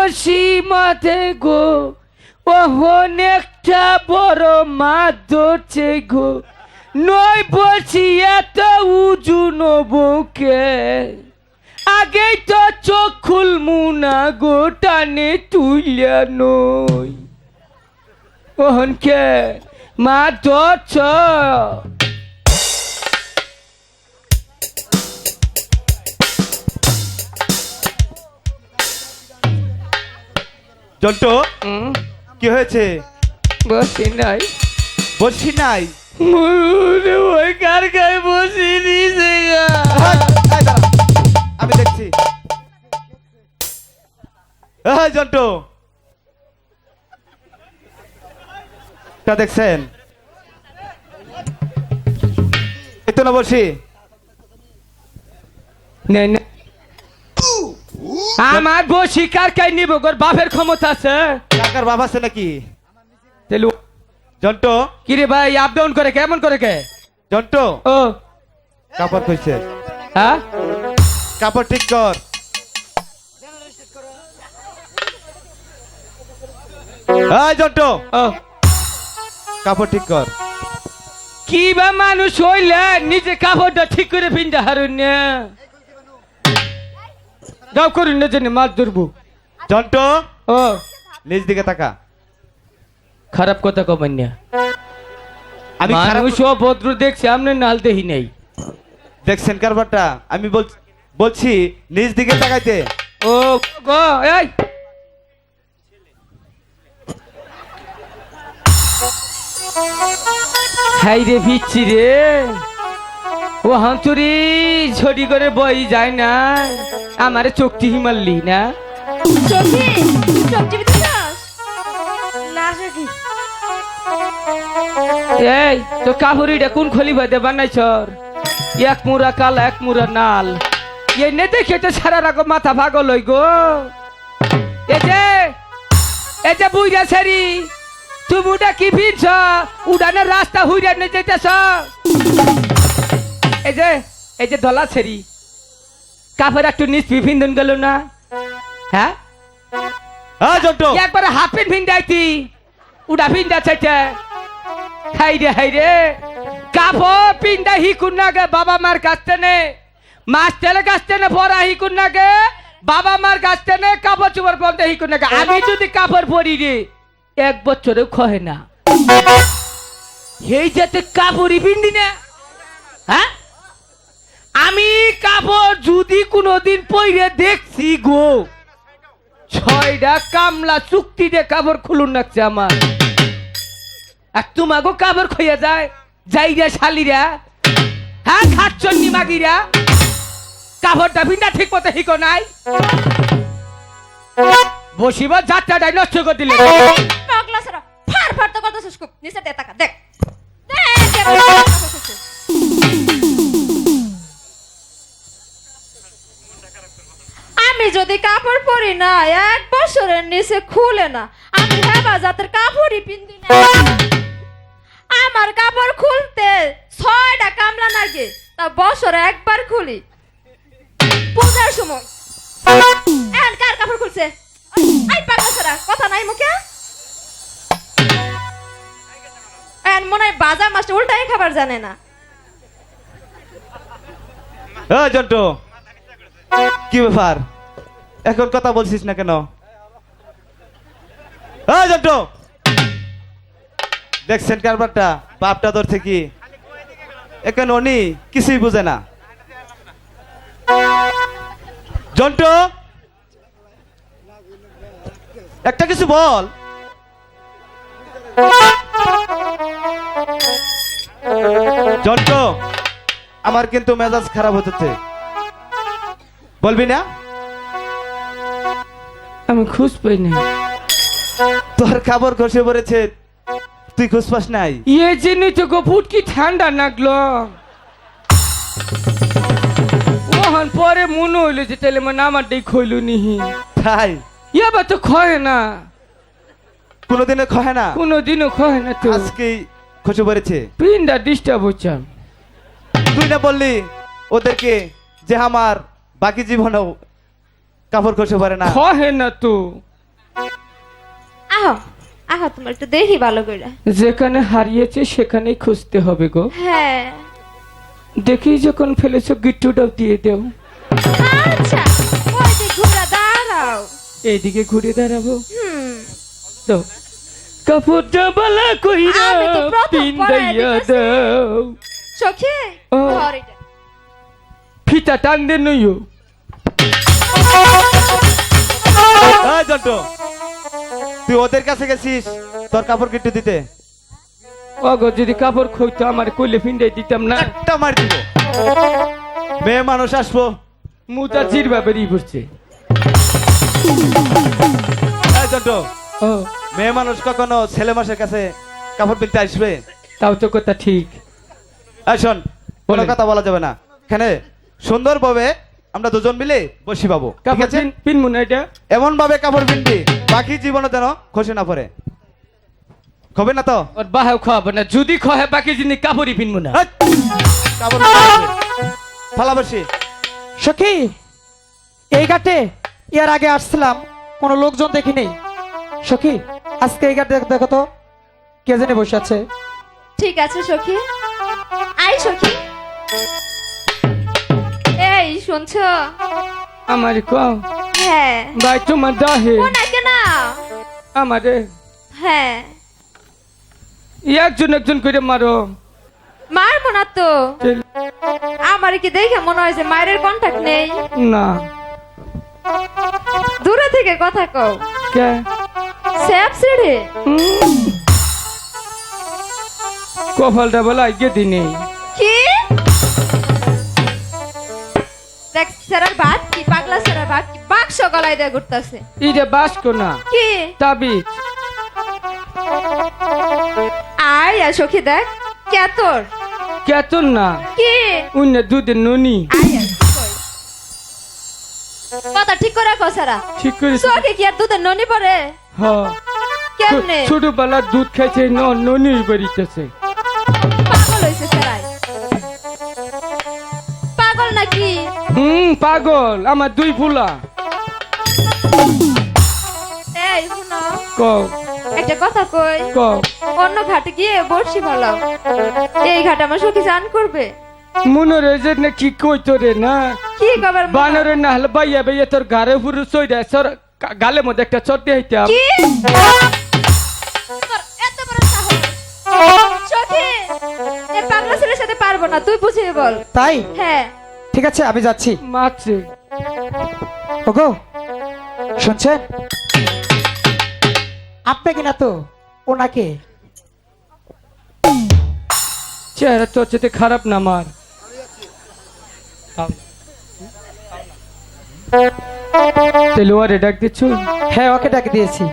বসি মাঠে গো, ওহন একটা বড় মাছ ধরছে গো। নয় বসি এত উজু নবকে আগেই তো চোখ খুলমু না গো তুইলা নই। ওহন কে মা ধরছ? জন্টু কি হয়েছে? বসি নাই। বসি নাই? ওই কার গায়ে বসি এই আমি দেখছি। এই জন্টু। তা দেখছেন? এত না বসি। নাই না আমার বসি শিকার কাই নিব গোর বাপের ক্ষমতা আছে। কাকার বাবা আছে নাকি? তেলু জন্টু? কিরে ভাই আপ ডাউন করে কেমন করে কে? জন্টু? ও। কাপড় কইছে হ্যাঁ? কাপড় ঠিক কর। এই জন্টু ও। কাপড় ঠিক কর। কি বা মানুষ হইলে নিজে কাপড়টা ঠিক করে পিনতে হারুন না। দাও করুন না জানি মাছ ধরবো। জন্টু ও। নিজ দিকে তাকা। খারাপ কথা কবেন না আমি খারাপ মানুষ ও ভদ্র দেখছে আমনে নাল দেহি নেই। দেখছেন কারবারটা? আমি বল- বলছি নিজ দিকে তাকাইতে। ও গো এই! হাই রে পিচ্ছি রে। ও হাঁচুরি ঝড়ি করে বই যায় না আমারে চোখটি হিমাললি না? এই তো কাহুরিটা কোন খলি বাদে বানাইছর এক মুরা কাল এক মুরা নাল। এই নে দেখে তো সারা রাগো মাথা ভাগল হই গো। এ যে বুইরা সারি তুমি উডা কি ভিনছ উডানের রাস্তা হুইরা নে যেতেছ এই যে এই যে ধলা কাপড় একটু নিচ ভিন্দন গেল না? হ্যাঁ? হ্যাঁ জন্টু একবার হাফ প্যান্ট ভিন্দাইতি উডা ভিন্দা চাইতে। হাই রে হাই রে। কাপড় পিন্দা হিকুন না গে বাবা মার কাছ থেকে মাস্টারের কাছ নে পড়া হি না গে। বাবা মার কাছ থেকে কাপড় চোপড় পরতে হিকুন না গে। আমি যদি কাপড় পরি রে এক বছরে খহে না। এই যাতে কাপড়ই পিন্দি না। হ্যাঁ? আমি কাপড় যদি কোনোদিন পইরে দেখছি গো ছয়টা কামলা চুক্তি দিয়ে কাপড় খুলুন রাখছে আমার আর তোমাগো কাপড় খইয়া যায় যাইরা শালিরা হ্যাঁ খাচ্ছন্নি মাগিরা কাপড়টা বিন্দা ঠিক মতো হিকো নাই বসিব যাত্রাটাই নষ্ট করে দিলে ফার ফার তো কত দেখ দেখ আমি যদি কাপড় পরি না, এক বছরের নিচে খুলে না। আমি হেবা জাতের কাপড়ই পিন্দি না। আমার কাপড় খুলতে ছয়টা কামলা লাগে, তা বছরে একবার খুলি। পূজার সময়। এখন কার কাপড় খুলছে? আই পাগলা সারা, কথা নাই মুখে? এখন মনে হয় বাজার মাছটা উল্টাই খাবার জানে না। জন্টু, কি ব্যাপার? এখন কথা বলছিস না কেন? দেখছেন কারবারটা, বাপটা ধরছে কি? এখন উনি কিছুই বুঝে না। জন্টু! একটা কিছু বল। জন্টু, আমার কিন্তু মেজাজ খারাপ হতেছে বলবি না? আমি খুশ পাই না তোর খাবার খসে পড়েছে তুই খুশ পাস নাই? ইয়ে জেনে তো গো ফুটকি ঠান্ডা লাগল? ওহন পরে মনে হইল যে তাহলে মানে আমারটাই খইলো নিহি। তাই? ইয়াবা তো খয় না। কোনোদিনে খয় না? কোনোদিনও খয় না তো। আজকেই খসে পড়েছে। পিন্ডা ডিস্টার্ব হচ্ছে তুই না বললি ওদেরকে যে আমার বাকি জীবনেও কাপড় খসে পারে না। খহে না তো। আহ আহ তোমার একটু দেখি ভালো করে। যেখানে হারিয়েছে সেখানেই খুঁজতে হবে গো। হ্যাঁ। দেখি যখন ফেলেছো গিট্টুটাও দিয়ে দেও। আচ্ছা ওই যে ঘোড়া দাঁড়াও। এইদিকে ঘুরে দাঁড়াবো। হুম। তো কাপড়টা বালা কইরা আমি তো প্রথম পিন্দাইয়া। দাও। সখী ফিতা টান দে নইও তুই ওদের কাছে গেছিস তোর কাপড় কিট্টু দিতে? অগো যদি কাপড় খইতো আমার কইলে ফিন্দাই দিতাম না। একটা মার দিব। মেয়ে মানুষ আসব। মুতা জিরবা বেরিয়ে পড়ছে। ও। মেয়ে মানুষ কখনো ছেলে মাসের কাছে কাপড় কিনতে আসবে? তাও তো কথা ঠিক। শোন কোনো কথা বলা যাবে না। এখানে সুন্দরভাবে আমরা দুজন মিলে বসি পাবো ঠিক কাপড় আছে? পিন না এটা। এমন ভাবে কাপড় পিনবি বাকি জীবনে যেন খসে না পড়ে। খবে না তো? ওর বাহাও খাওয়াবো না যদি খহে বাকি জিনিস কাপড়ই পিনমু না। এই, কাপড় ফালা বসি। সখী এই ঘাটে এর আগে আসছিলাম কোনো লোকজন দেখি নেই। সখী আজকে এই ঘাটে দেখো তো কে জানে বসে আছে। ঠিক আছে সখী। আই সখী। এই শুনছো? আমার কও হ্যাঁ। ভাই তোমার দাহে। ওনাকে না? আমারে। হ্যাঁ। একজন একজন করে মারো। মারবো না তো। আমার কি দেখে মনে হয় যে মায়ের কন্টাক্ট নেই? না। দূরে থেকে কথা কও। কে? স্যাপ ছেড়ে। কপালটা বলা আগে দিনে। কি? দেখ স্যারের ভাত কি? পাগলা কি? বাক্স গলায় দিয়ে ঘুরতেছে। ইটা বাস্ক না কি? তাবিজ আয় আর সখী দেখ কে তোর কেতন না। কি? অন্য দুধের ননি। আয় আর কই। কথা ঠিক করে কো সারা ঠিক করে সখী কি আর দুধের ননি পড়ে হ্যাঁ। কেমনে? ছোটবেলা দুধ খাইছে ন ননি বেরিতেছে হুম পাগল আমার দুই ফুলা। এই শুনো। ক একটা কথা কই। ক অন্য ঘাটে গিয়ে বসি ভালো এই ঘাটে আমার সখী চান করবে। মনের যে না কি কইতো রে না? কি কবার বানরের না হলে বাইয়া বাইয়া তোর গারে পুরো সইরা সর গালে মধ্যে একটা চটে হইতাম কি? এত বড় সাহস। সখী এই পাগলা ছেলের সাথে পারব না তুই বুঝিয়ে বল। তাই? হ্যাঁ। ঠিক আছে আমি যাচ্ছি। মারছে। ওগো শুনছেন? আপনি কিনা তো ওনাকে। চেহারা তোর চেতে খারাপ না আমার তেলোয়ারে ডাক দিচ্ছ? হ্যাঁ ওকে ডাকে দিয়েছি।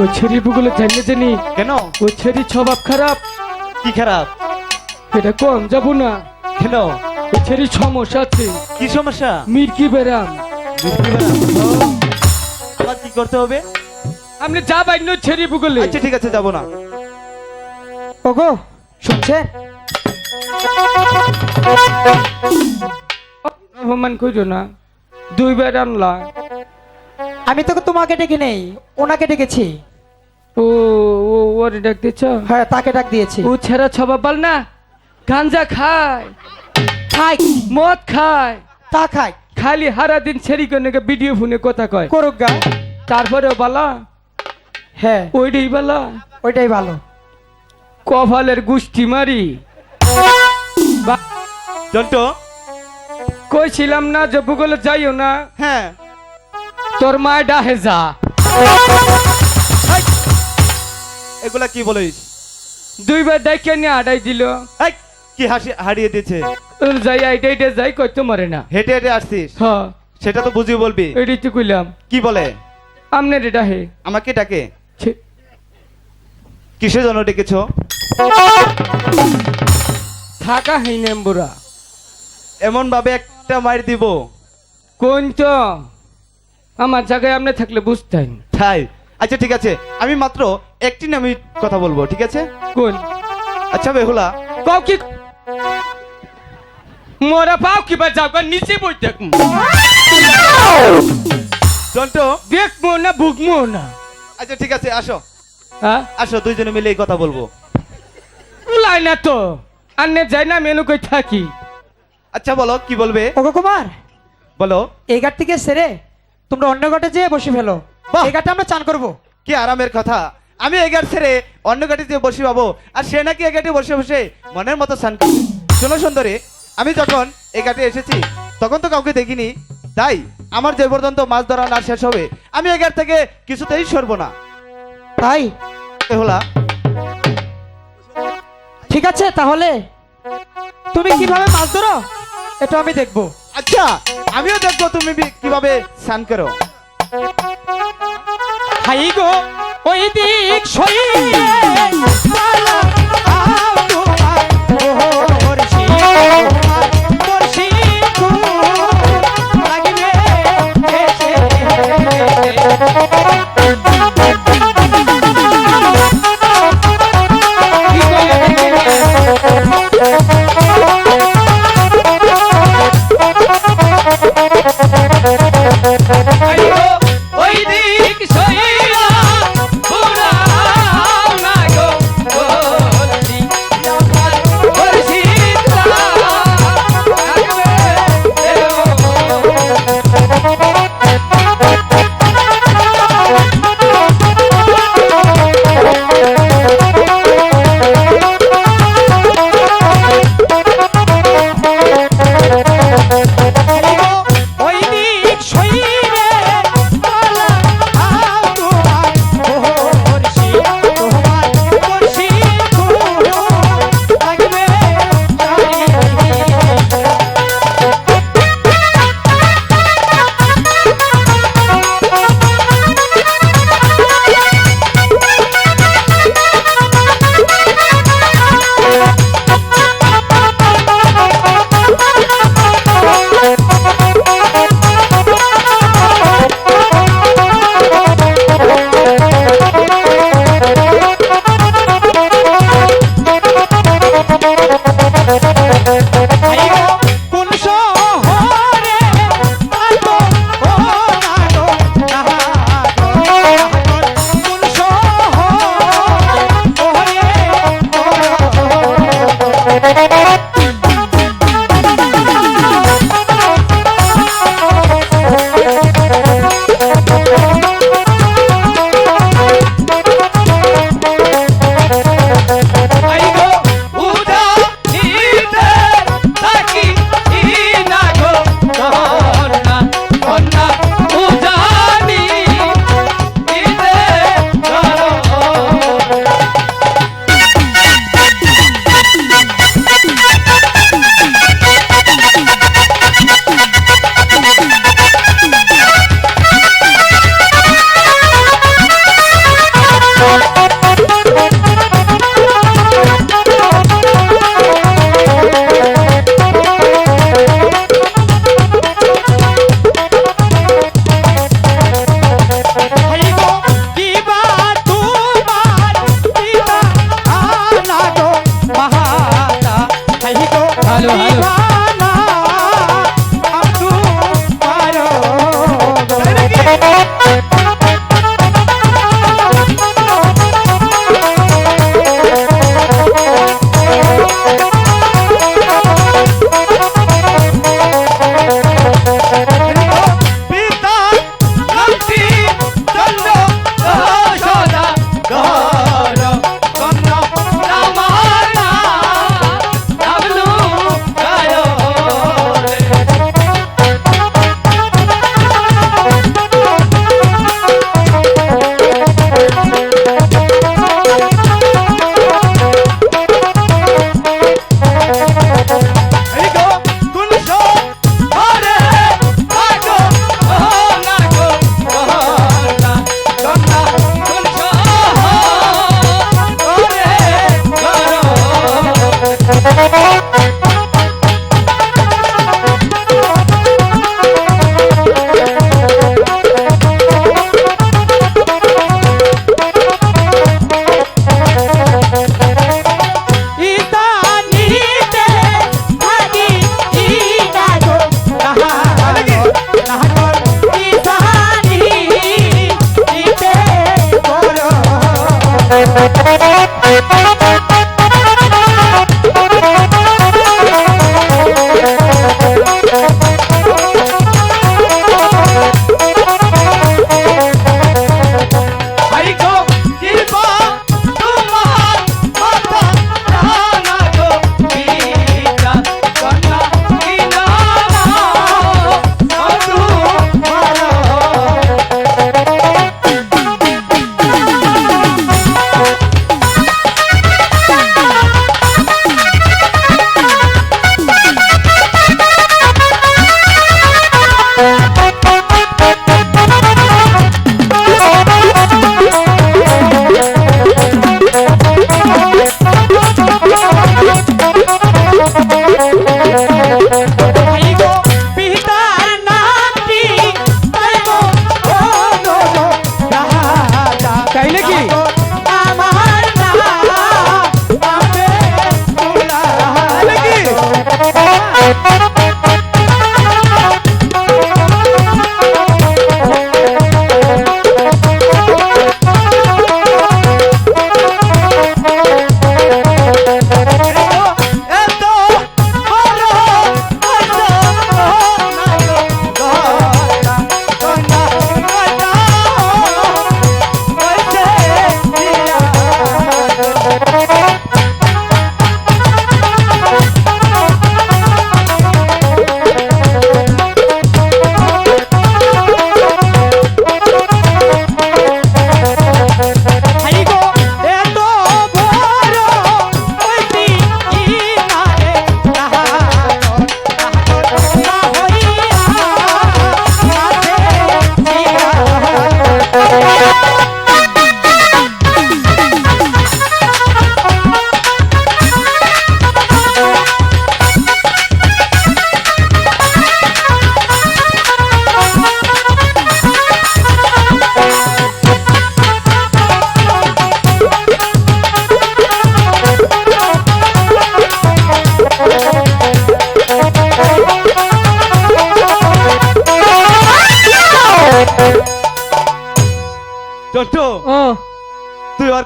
ওই ছেড়ি বুগুলো জানিয়ে জানি কেন? ওই ছেড়ি স্বভাব খারাপ। কি খারাপ? এটা কম যাব না। কেন? ছেড়ি সমস্যা আছে। কি সমস্যা? মির্কি বেরাম। আমার কি করতে হবে? আপনি যা বাইন ছেড়ি বুগুলে আচ্ছা ঠিক আছে যাব না। ওগো শুনছেন অপমান করিও না। দুইবার আনলা। আমি তো তোমাকে ডেকে নেই ওনাকে ডেকেছি। ও ও ওরে ডাক দিচ্ছ হ্যাঁ তাকে ডাক দিয়েছি। ও ছেড়া স্বভাব বল না? গাঞ্জা খায়। খাই মদ খায়। তা খায়। খালি হারা দিন ছেড়ি করে ভিডিও ফোনে কথা কয়। করুক গা। তারপরে বালা। হ্যাঁ। ওইটাই বালা। ওইটাই ভালো। কপালের গুষ্টি মারি। কইছিলাম না যে ভূগোলে যাইও না। হ্যাঁ। তোর মায় ডাহে যা। এগুলা কি বলিস? দুইবার ডাইকে নিয়ে আডাই দিল। এই, কি হাসি হারিয়ে দিয়েছে? ওর যাই আইটা আইটা যাই কই তোমারে না। হেঁটে হেঁটে আসছিস? হ সেটা তো বুঝিয়ে বলবি। এটাই তো কইলাম। কি বলে? আমনে রে ডাহে। আমাকে ডাকে? কিসের জন্য ডেকেছ? থাকা হাই নেম্বুরা এমন ভাবে একটা মার দিব। কোন তো আমার জায়গায় আপনি থাকলে বুঝতেন। তাই? আচ্ছা ঠিক আছে। আমি মাত্র একটি নামে কথা বলব ঠিক আছে? কোন? আচ্ছা বেহুলা। কও কি মোরা পাও কি বা যাও নিচে বই দেখ জন্টু দেখব না বুকমো না আচ্ছা ঠিক আছে আসো হ্যাঁ আসো দুইজনে মিলে এই কথা বলব লাই না তো আন্নে যাই না মেনু কই থাকি আচ্ছা বলো কি বলবে ওগো কুমার বলো এই ঘাট থেকে সেরে তোমরা অন্য ঘাটে যেয়ে বসে ফেলো বাহ। এই ঘাটে আমরা চান করব কি আরামের কথা আমি এই গাড়ি ছেড়ে অন্য গাড়িতে বসে পাবো আর সে নাকি এই গাড়ি বসে বসে মনের মতো স্নান শোনো সুন্দরী আমি যখন এই ঘাটে এসেছি তখন তো কাউকে দেখিনি। তাই আমার যে পর্যন্ত মাছ ধরা না শেষ হবে আমি এই ঘাট থেকে কিছুতেই সরবো না। তাই? এহলা ঠিক আছে তাহলে? তুমি কীভাবে মাছ ধরো? এটা আমি দেখব। আচ্ছা আমিও দেখব তুমি কীভাবে স্নান করো। হাই গো! ওই দিক সইয়ে পালা আও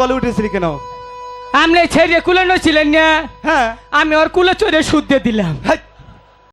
কলে উঠেছিলি কেন? আমি ছেড়ে কুলে নছিলেন না? হ্যাঁ। আমি ওর কুলে চড়ে সুদ দিয়ে দিলাম। হাই,